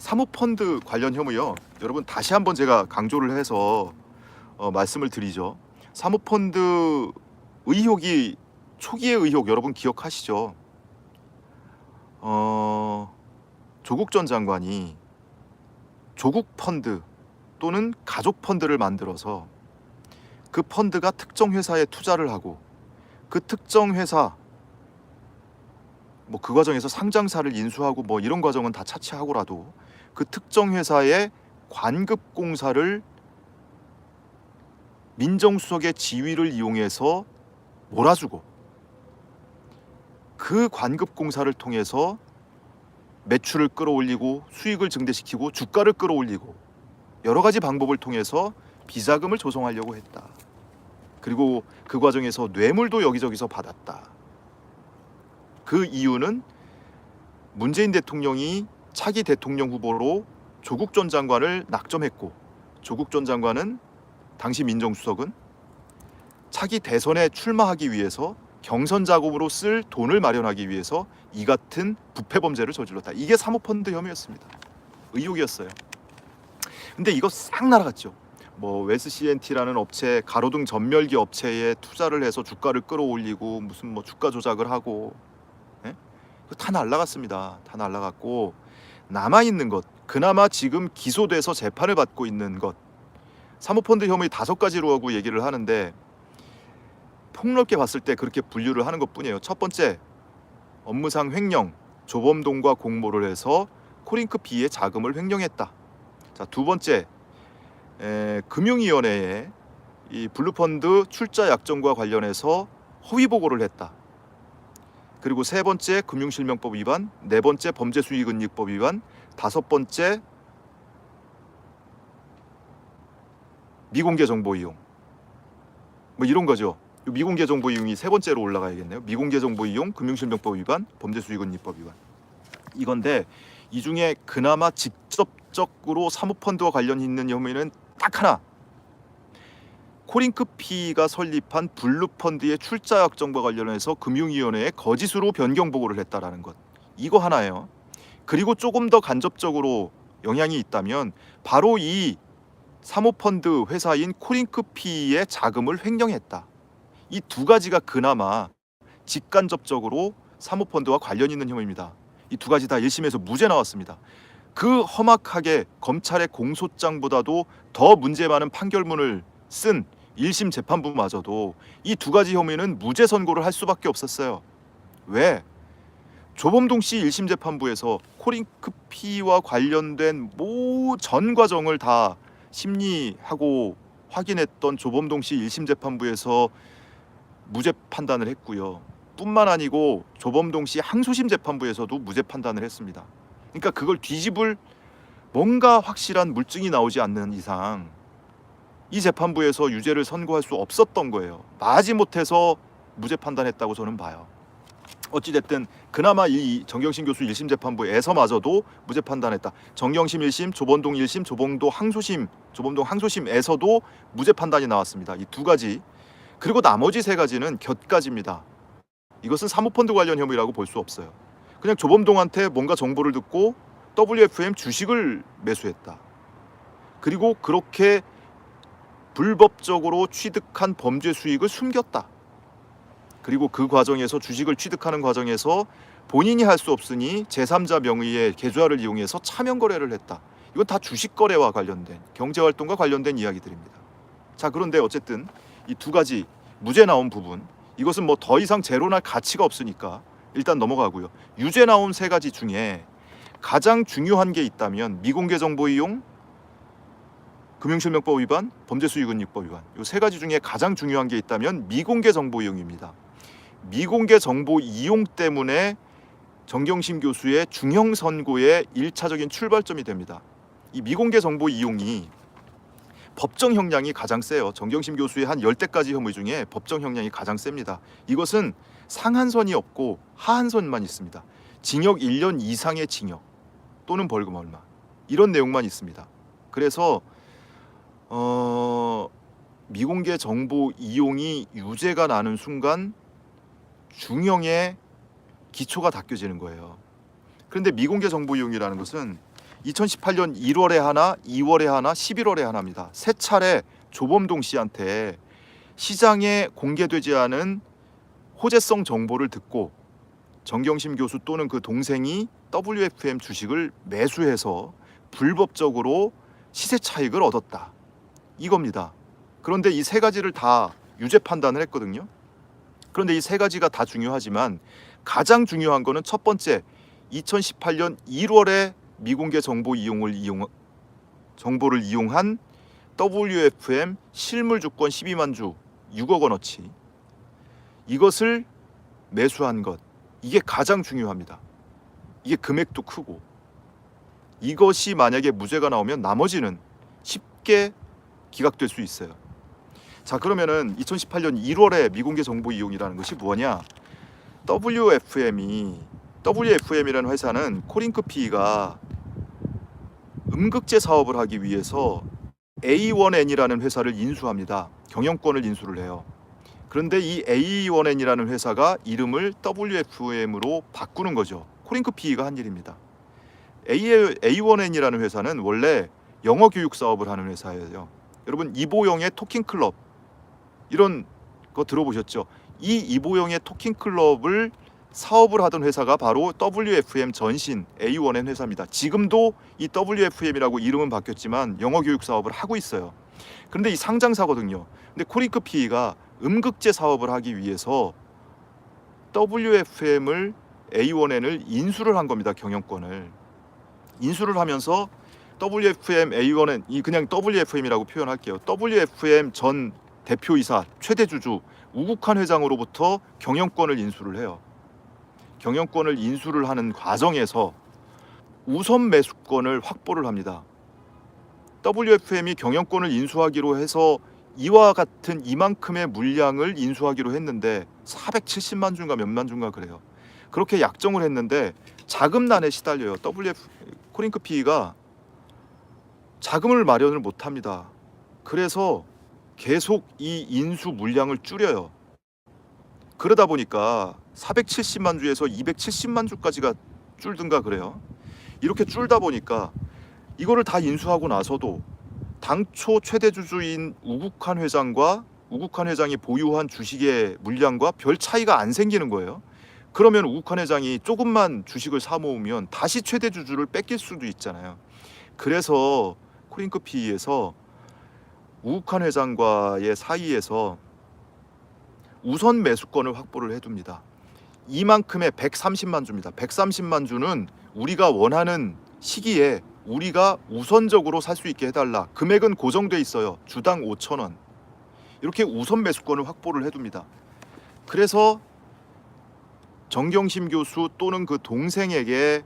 사모펀드 관련 혐의요. 여러분 다시 한번 제가 강조를 해서 어, 말씀을 드리죠. 사모펀드 의혹이 초기의 의혹 여러분 기억하시죠? 어, 조국 전 장관이 조국 펀드 또는 가족 펀드를 만들어서 그 펀드가 특정 회사에 투자를 하고 그 특정 회사 뭐 그 과정에서 상장사를 인수하고 뭐 이런 과정은 다 차치하고라도 그 특정 회사의 관급 공사를 민정수석의 지위를 이용해서 몰아주고 그 관급 공사를 통해서 매출을 끌어올리고 수익을 증대시키고 주가를 끌어올리고 여러 가지 방법을 통해서 비자금을 조성하려고 했다. 그리고 그 과정에서 뇌물도 여기저기서 받았다. 그 이유는 문재인 대통령이 차기 대통령 후보로 조국 전 장관을 낙점했고 조국 전 장관은 당시 민정수석은 차기 대선에 출마하기 위해서 경선 자금으로 쓸 돈을 마련하기 위해서 이 같은 부패 범죄를 저질렀다. 이게 사모펀드 혐의였습니다. 의혹이었어요. 근데 이거 싹 날아갔죠. 뭐 웨스 CNT라는 업체 가로등 전멸기 업체에 투자를 해서 주가를 끌어올리고 무슨 뭐 주가 조작을 하고 예? 다 날라갔습니다. 다 날라갔고 남아 있는 것 그나마 지금 기소돼서 재판을 받고 있는 것 사모펀드 혐의 다섯 가지로 하고 얘기를 하는데 폭넓게 봤을 때 그렇게 분류를 하는 것뿐이에요. 첫 번째 업무상 횡령 조범동과 공모를 해서 코링크 B의 자금을 횡령했다. 자 두 번째 에, 금융위원회에 이 블루펀드 출자 약정과 관련해서 허위 보고를 했다. 그리고 세 번째 금융실명법 위반, 네 번째 범죄수익은닉법 위반, 다섯 번째 미공개 정보 이용. 뭐 이런 거죠. 이 미공개 정보 이용이 세 번째로 올라가야겠네요. 미공개 정보 이용, 금융실명법 위반, 범죄수익은닉법 위반. 이건데 이 중에 그나마 직접적으로 사모펀드와 관련 있는 혐의는 딱 하나. 코링크 P가 설립한 블루펀드의 출자 약정과 관련해서 금융위원회에 거짓으로 변경 보고를 했다라는 것. 이거 하나예요. 그리고 조금 더 간접적으로 영향이 있다면 바로 이 사모펀드 회사인 코링크 P의 자금을 횡령했다. 이 두 가지가 그나마 직간접적으로 사모펀드와 관련 있는 혐의입니다. 이 두 가지 다 1심에서 무죄 나왔습니다. 그 험악하게 검찰의 공소장보다도 더 문제 많은 판결문을 쓴 1심 재판부마저도 이 두 가지 혐의는 무죄 선고를 할 수밖에 없었어요. 왜? 조범동 씨 1심 재판부에서 코링크 P와 관련된 모전 과정을 다 심리하고 확인했던 조범동 씨 1심 재판부에서 무죄 판단을 했고요. 뿐만 아니고 조범동 씨 항소심 재판부에서도 무죄 판단을 했습니다. 그러니까 그걸 뒤집을 뭔가 확실한 물증이 나오지 않는 이상 이 재판부에서 유죄를 선고할 수 없었던 거예요. 마지못해서 무죄 판단했다고 저는 봐요. 어찌 됐든 그나마 이 정경심 교수 1심 재판부에서마저도 무죄 판단했다. 정경심 1심, 조범동 1심, 조범도 항소심, 조범동 항소심에서도 무죄 판단이 나왔습니다. 이 두 가지. 그리고 나머지 세 가지는 곁가지입니다. 이것은 사모펀드 관련 혐의라고 볼 수 없어요. 그냥 조범동한테 뭔가 정보를 듣고 WFM 주식을 매수했다. 그리고 그렇게 불법적으로 취득한 범죄 수익을 숨겼다. 그리고 그 과정에서 주식을 취득하는 과정에서 본인이 할 수 없으니 제3자 명의의 계좌를 이용해서 차명 거래를 했다. 이건 다 주식 거래와 관련된 경제 활동과 관련된 이야기들입니다. 자, 그런데 어쨌든 이 두 가지 무죄 나온 부분 이것은 뭐 더 이상 제로날 가치가 없으니까 일단 넘어가고요. 유죄 나온 세 가지 중에 가장 중요한 게 있다면 미공개 정보 이용, 금융실명법 위반, 범죄수익은닉법 위반 이 세 가지 중에 가장 중요한 게 있다면 미공개 정보 이용입니다. 미공개 정보 이용 때문에 정경심 교수의 중형 선고의 일차적인 출발점이 됩니다. 이 미공개 정보 이용이 법정 형량이 가장 세요. 정경심 교수의 한 열대까지 혐의 중에 법정 형량이 가장 셉니다. 이것은 상한선이 없고 하한선만 있습니다. 징역 1년 이상의 징역 또는 벌금 얼마 이런 내용만 있습니다. 그래서 어, 미공개 정보 이용이 유죄가 나는 순간 중형의 기초가 닦여지는 거예요. 그런데 미공개 정보 이용이라는 것은 2018년 1월에 하나, 2월에 하나, 11월에 하나입니다. 세 차례 조범동 씨한테 시장에 공개되지 않은 호재성 정보를 듣고 정경심 교수 또는 그 동생이 WFM 주식을 매수해서 불법적으로 시세 차익을 얻었다. 이겁니다. 그런데 이 세 가지를 다 유죄 판단을 했거든요. 그런데 이 세 가지가 다 중요하지만 가장 중요한 거는 첫 번째 2018년 1월에 미공개 정보 이용을 이용 정보를 이용한 WFM 실물 주권 12만 주 6억 원어치 이것을 매수한 것 이게 가장 중요합니다. 이게 금액도 크고 이것이 만약에 무죄가 나오면 나머지는 쉽게 기각될 수 있어요. 자 그러면은 2018년 1월에 미공개 정보 이용이라는 것이 뭐냐? WFM이 WFM이라는 회사는 코링크 P가 음극재 사업을 하기 위해서 A1N이라는 회사를 인수합니다. 경영권을 인수를 해요. 그런데 이 A1N이라는 회사가 이름을 WFM으로 바꾸는 거죠. 코링크 P가 한 일입니다. A, A1N이라는 회사는 원래 영어 교육 사업을 하는 회사예요. 여러분 이보영의 토킹 클럽 이런 거 들어보셨죠? 이 이보영의 토킹 클럽을 사업을 하던 회사가 바로 WFM 전신 A1N 회사입니다. 지금도 이 WFM이라고 이름은 바뀌었지만 영어 교육 사업을 하고 있어요. 그런데 이 상장사거든요. 근데 코링크 P가 음극재 사업을 하기 위해서 WFM을 A1N을 인수를 한 겁니다. 경영권을 인수를 하면서 WFM A1N 이 그냥 WFM이라고 표현할게요. WFM 전 대표이사 최대 주주 우국한 회장으로부터 경영권을 인수를 해요. 경영권을 인수를 하는 과정에서 우선 매수권을 확보를 합니다. WFM이 경영권을 인수하기로 해서 이와 같은 이만큼의 물량을 인수하기로 했는데 470만 주인가 몇만 주인가 그래요. 그렇게 약정을 했는데 자금난에 시달려요. WF 코링크 P가 자금을 마련을 못 합니다. 그래서 계속 이 인수 물량을 줄여요. 그러다 보니까 470만 주에서 270만 주까지가 줄든가 그래요. 이렇게 줄다 보니까 이거를 다 인수하고 나서도 당초 최대 주주인 우국한 회장과 우국한 회장이 보유한 주식의 물량과 별 차이가 안 생기는 거예요. 그러면 우국한 회장이 조금만 주식을 사 모으면 다시 최대 주주를 뺏길 수도 있잖아요. 그래서 코링크 P에서 우국한 회장과의 사이에서 우선 매수권을 확보를 해둡니다. 이만큼의 130만 주입니다. 130만 주는 우리가 원하는 시기에 우리가 우선적으로 살 수 있게 해달라. 금액은 고정돼 있어요. 주당 5천 원. 이렇게 우선 매수권을 확보를 해둡니다. 그래서 정경심 교수 또는 그 동생에게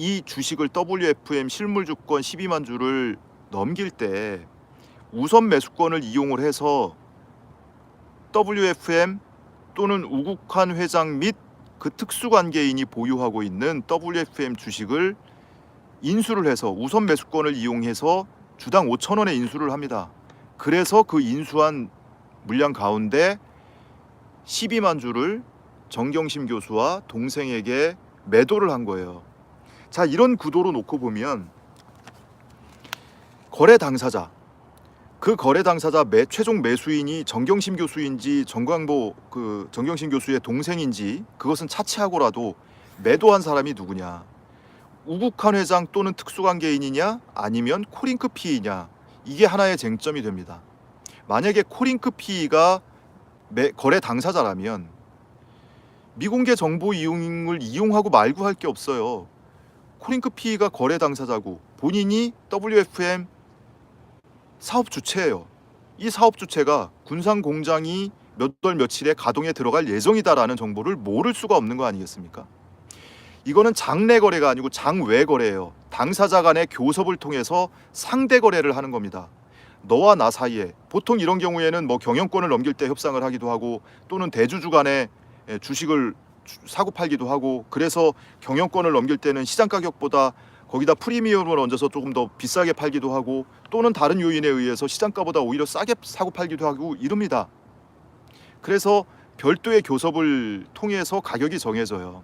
이 주식을 WFM 실물 주권 12만 주를 넘길 때 우선 매수권을 이용을 해서 WFM 또는 우국한 회장 및 그 특수관계인이 보유하고 있는 WFM 주식을 인수를 해서 우선 매수권을 이용해서 주당 5천 원에 인수를 합니다. 그래서 그 인수한 물량 가운데 12만 주를 정경심 교수와 동생에게 매도를 한 거예요. 자, 이런 구도로 놓고 보면 거래 당사자 그 거래 당사자 매 최종 매수인이 정경심 교수인지 정광보 그 정경심 교수의 동생인지 그것은 차치하고라도 매도한 사람이 누구냐? 우국한 회장 또는 특수관계인이냐 아니면 코링크 P이냐 이게 하나의 쟁점이 됩니다. 만약에 코링크 P가 매, 거래 당사자라면 미공개 정보 이용을 이용하고 말고 할 게 없어요. 코링크 P가 거래 당사자고 본인이 WFM 사업 주체예요. 이 사업 주체가 군산 공장이 몇 월 며칠에 가동에 들어갈 예정이다라는 정보를 모를 수가 없는 거 아니겠습니까? 이거는 장내 거래가 아니고 장외 거래예요. 당사자 간의 교섭을 통해서 상대 거래를 하는 겁니다. 너와 나 사이에 보통 이런 경우에는 뭐 경영권을 넘길 때 협상을 하기도 하고 또는 대주주 간에 예, 주식을 주- 사고 팔기도 하고 그래서 경영권을 넘길 때는 시장 가격보다 거기다 프리미엄을 얹어서 조금 더 비싸게 팔기도 하고 또는 다른 요인에 의해서 시장가보다 오히려 싸게 사고 팔기도 하고 이럽니다. 그래서 별도의 교섭을 통해서 가격이 정해져요.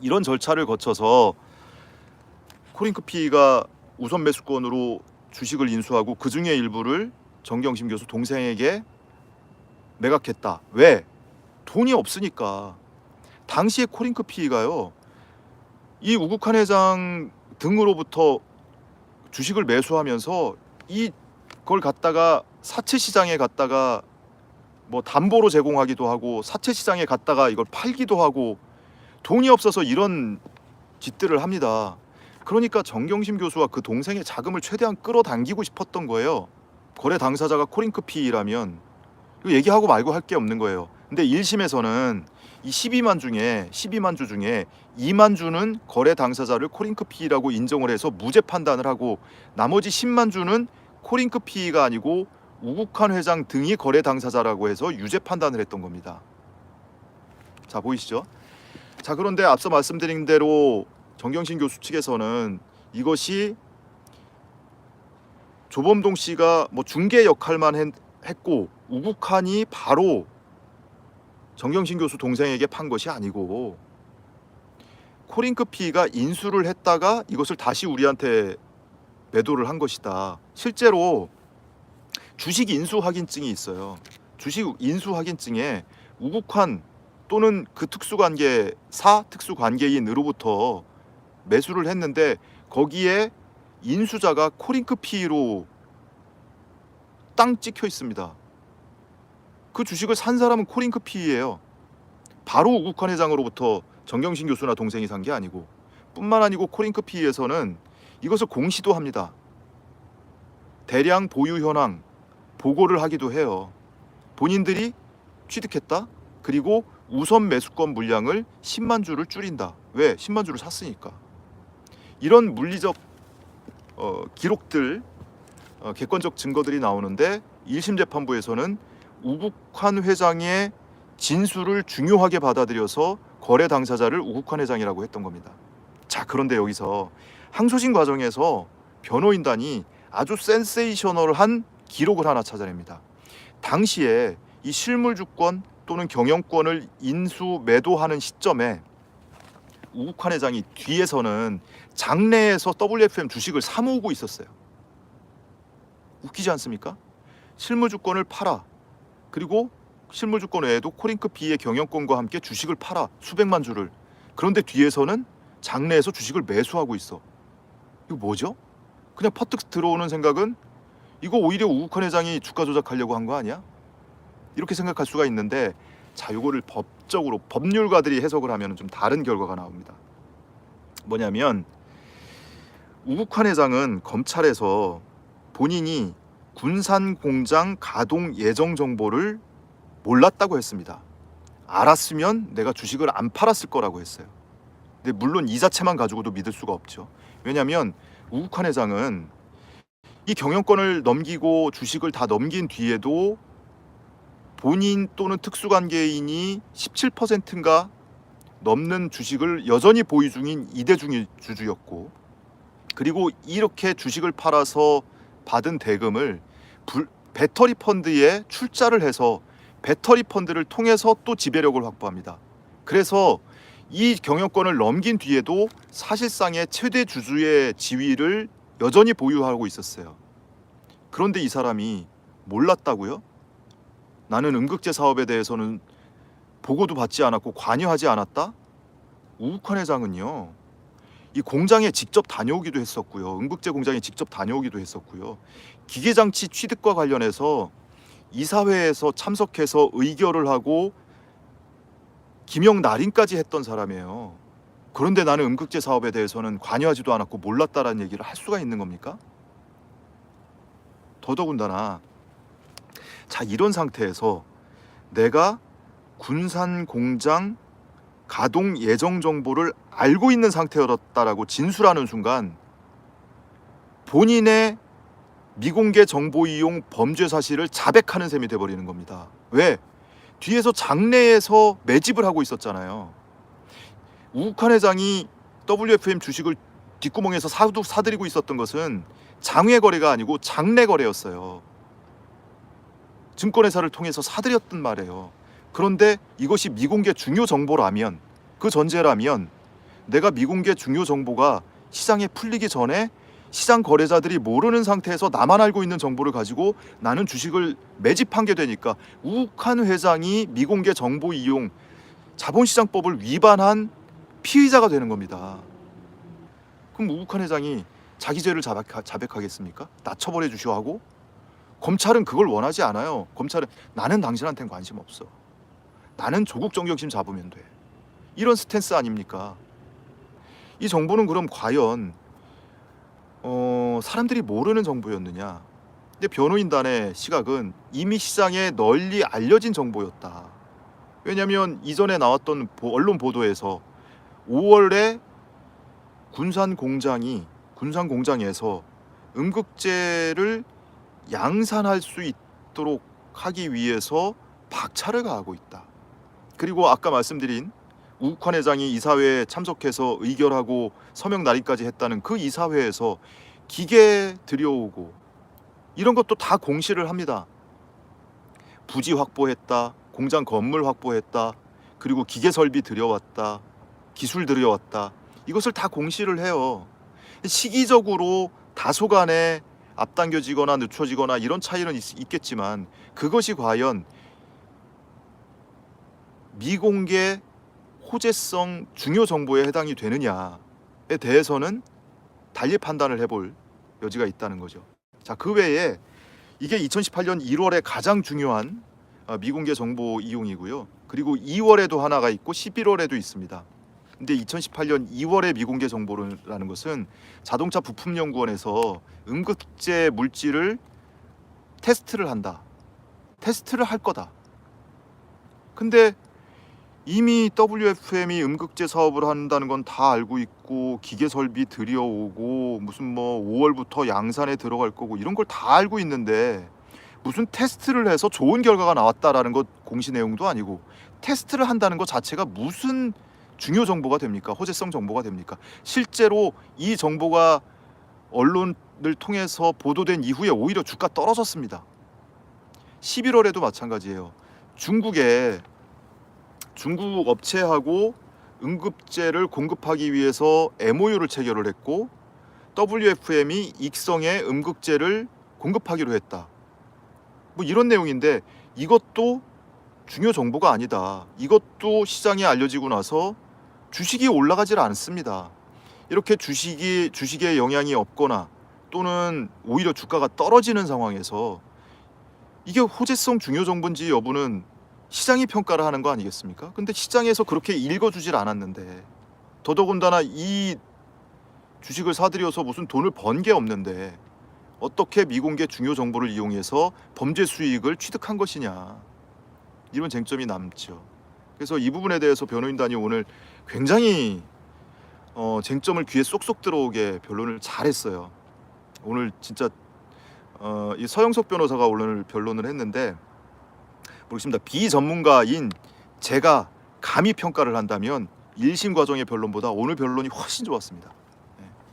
이런 절차를 거쳐서 코링크피가 우선 매수권으로 주식을 인수하고 그 중에 일부를 정경심 교수 동생에게 매각했다. 왜? 돈이 없으니까. 당시에 코링크피가요. 이 우국한 회장 등으로부터 주식을 매수하면서 이걸 갖다가 사채 시장에 갔다가 뭐 담보로 제공하기도 하고 사채 시장에 갔다가 이걸 팔기도 하고 돈이 없어서 이런 짓들을 합니다. 그러니까 정경심 교수와 그 동생의 자금을 최대한 끌어당기고 싶었던 거예요. 거래 당사자가 코링크피라면 이거 얘기하고 말고 할 게 없는 거예요. 근데 1심에서는 이 12만 중에 12만 주 중에 2만 주는 거래 당사자를 코링크 피라고 인정을 해서 무죄 판단을 하고 나머지 10만 주는 코링크 피가 아니고 우국한 회장 등이 거래 당사자라고 해서 유죄 판단을 했던 겁니다. 자 보이시죠? 자 그런데 앞서 말씀드린 대로 정경심 교수 측에서는 이것이 조범동 씨가 뭐 중개 역할만 했, 했고 우국한이 바로 정경심 교수 동생에게 판 것이 아니고 코링크피가 인수를 했다가 이것을 다시 우리한테 매도를 한 것이다. 실제로 주식 인수 확인증이 있어요. 주식 인수 확인증에 우국한 또는 그 특수관계 사 특수관계인으로부터 매수를 했는데 거기에 인수자가 코링크피로 땅 찍혀 있습니다. 그 주식을 산 사람은 코링크피예요. 바로 우국한 회장으로부터 정경신 교수나 동생이 산 게 아니고 뿐만 아니고 코링크피에서는 이것을 공시도 합니다. 대량 보유 현황 보고를 하기도 해요. 본인들이 취득했다. 그리고 우선 매수권 물량을 10만 주를 줄인다. 왜? 10만 주를 샀으니까. 이런 물리적 어, 기록들, 어, 객관적 증거들이 나오는데 1심 재판부에서는 우국환 회장의 진술을 중요하게 받아들여서 거래 당사자를 우국환 회장이라고 했던 겁니다. 자, 그런데 여기서 항소심 과정에서 변호인단이 아주 센세이셔널한 기록을 하나 찾아냅니다. 당시에 이 실물 주권 또는 경영권을 인수 매도하는 시점에 우국환 회장이 뒤에서는 장내에서 WFM 주식을 사모으고 있었어요. 웃기지 않습니까? 실물 주권을 팔아. 그리고 실물 주권 외에도 코링크 B의 경영권과 함께 주식을 팔아 수백만 주를. 그런데 뒤에서는 장내에서 주식을 매수하고 있어. 이거 뭐죠? 그냥 퍼뜩 들어오는 생각은 이거 오히려 우국환 회장이 주가 조작하려고 한 거 아니야? 이렇게 생각할 수가 있는데 자, 요거를 법적으로 법률가들이 해석을 하면 좀 다른 결과가 나옵니다. 뭐냐면 우국환 회장은 검찰에서 본인이 군산 공장 가동 예정 정보를 몰랐다고 했습니다. 알았으면 내가 주식을 안 팔았을 거라고 했어요. 근데 물론 이 자체만 가지고도 믿을 수가 없죠. 왜냐하면 우국환 회장은 이 경영권을 넘기고 주식을 다 넘긴 뒤에도 본인 또는 특수관계인이 17%인가 넘는 주식을 여전히 보유 중인 이대중 주주였고 그리고 이렇게 주식을 팔아서 받은 대금을 불, 배터리 펀드에 출자를 해서 배터리 펀드를 통해서 또 지배력을 확보합니다. 그래서 이 경영권을 넘긴 뒤에도 사실상의 최대 주주의 지위를 여전히 보유하고 있었어요. 그런데 이 사람이 몰랐다고요? 나는 음극재 사업에 대해서는 보고도 받지 않았고 관여하지 않았다? 우욱한 회장은요. 이 공장에 직접 다녀오기도 했었고요. 음극재 공장에 직접 다녀오기도 했었고요. 기계장치 취득과 관련해서 이사회에서 참석해서 의결을 하고 김영 날인까지 했던 사람이에요. 그런데 나는 음극재 사업에 대해서는 관여하지도 않았고 몰랐다라는 얘기를 할 수가 있는 겁니까? 더더군다나 자 이런 상태에서 내가 군산 공장 가동 예정 정보를 알고 있는 상태였다라고 진술하는 순간 본인의 미공개 정보 이용 범죄 사실을 자백하는 셈이 돼버리는 겁니다. 왜? 뒤에서 장내에서 매집을 하고 있었잖아요. 우욱한 회장이 WFM 주식을 뒷구멍에서 사두 사들이고 있었던 것은 장외 거래가 아니고 장내 거래였어요. 증권회사를 통해서 사들였단 말이에요. 그런데 이것이 미공개 중요 정보라면 그 전제라면 내가 미공개 중요 정보가 시장에 풀리기 전에 시장 거래자들이 모르는 상태에서 나만 알고 있는 정보를 가지고 나는 주식을 매집한 게 되니까 우욱한 회장이 미공개 정보 이용 자본시장법을 위반한 피의자가 되는 겁니다. 그럼 우욱한 회장이 자기 죄를 자백, 자백하겠습니까? 나 처벌해 주시오 하고 검찰은 그걸 원하지 않아요. 검찰은 나는 당신한테는 관심 없어. 나는 조국 정경심 잡으면 돼. 이런 스탠스 아닙니까? 이 정보는 그럼 과연 어, 사람들이 모르는 정보였느냐? 근데 변호인단의 시각은 이미 시장에 널리 알려진 정보였다. 왜냐하면 이전에 나왔던 보- 언론 보도에서 5월에 군산 공장이 군산 공장에서 음극재를 양산할 수 있도록 하기 위해서 박차를 가하고 있다. 그리고 아까 말씀드린 우욱환 회장이 이사회에 참석해서 의결하고 서명 날인까지 했다는 그 이사회에서 기계 들여오고 이런 것도 다 공시를 합니다. 부지 확보했다, 공장 건물 확보했다, 그리고 기계 설비 들여왔다, 기술 들여왔다. 이것을 다 공시를 해요. 시기적으로 다소간에 앞당겨지거나 늦춰지거나 이런 차이는 있, 있겠지만 그것이 과연 미공개 호재성 중요 정보에 해당이 되느냐에 대해서는 달리 판단을 해볼 여지가 있다는 거죠. 자, 그 외에 이게 2018년 1월에 가장 중요한 어, 미공개 정보 이용이고요. 그리고 2월에도 하나가 있고 11월에도 있습니다. 근데 2018년 2월의 미공개 정보라는 것은 자동차 부품 연구원에서 음극재 물질을 테스트를 한다. 테스트를 할 거다. 근데 이미 WFM이 음극재 사업을 한다는 건 다 알고 있고 기계 설비 들여오고 무슨 뭐 5월부터 양산에 들어갈 거고 이런 걸 다 알고 있는데 무슨 테스트를 해서 좋은 결과가 나왔다라는 것 공시 내용도 아니고 테스트를 한다는 것 자체가 무슨 중요 정보가 됩니까? 호재성 정보가 됩니까? 실제로 이 정보가 언론을 통해서 보도된 이후에 오히려 주가 떨어졌습니다. 11월에도 마찬가지예요. 중국에 중국 업체하고 응급제를 공급하기 위해서 MOU를 체결을 했고 WFM이 익성에 음극재를 공급하기로 했다. 뭐 이런 내용인데 이것도 중요 정보가 아니다. 이것도 시장에 알려지고 나서 주식이 올라가질 않습니다. 이렇게 주식이 주식에 영향이 없거나 또는 오히려 주가가 떨어지는 상황에서 이게 호재성 중요 정보인지 여부는 시장이 평가를 하는 거 아니겠습니까? 근데 시장에서 그렇게 읽어주질 않았는데 더더군다나 이 주식을 사들여서 무슨 돈을 번 게 없는데 어떻게 미공개 중요 정보를 이용해서 범죄 수익을 취득한 것이냐 이런 쟁점이 남죠. 그래서 이 부분에 대해서 변호인단이 오늘 굉장히 어, 쟁점을 귀에 쏙쏙 들어오게 변론을 잘했어요. 오늘 진짜 어, 이 서영석 변호사가 오늘 변론을 했는데 모르겠습니다. 비전문가인 제가 감히 평가를 한다면 1심 과정의 변론보다 오늘 변론이 훨씬 좋았습니다.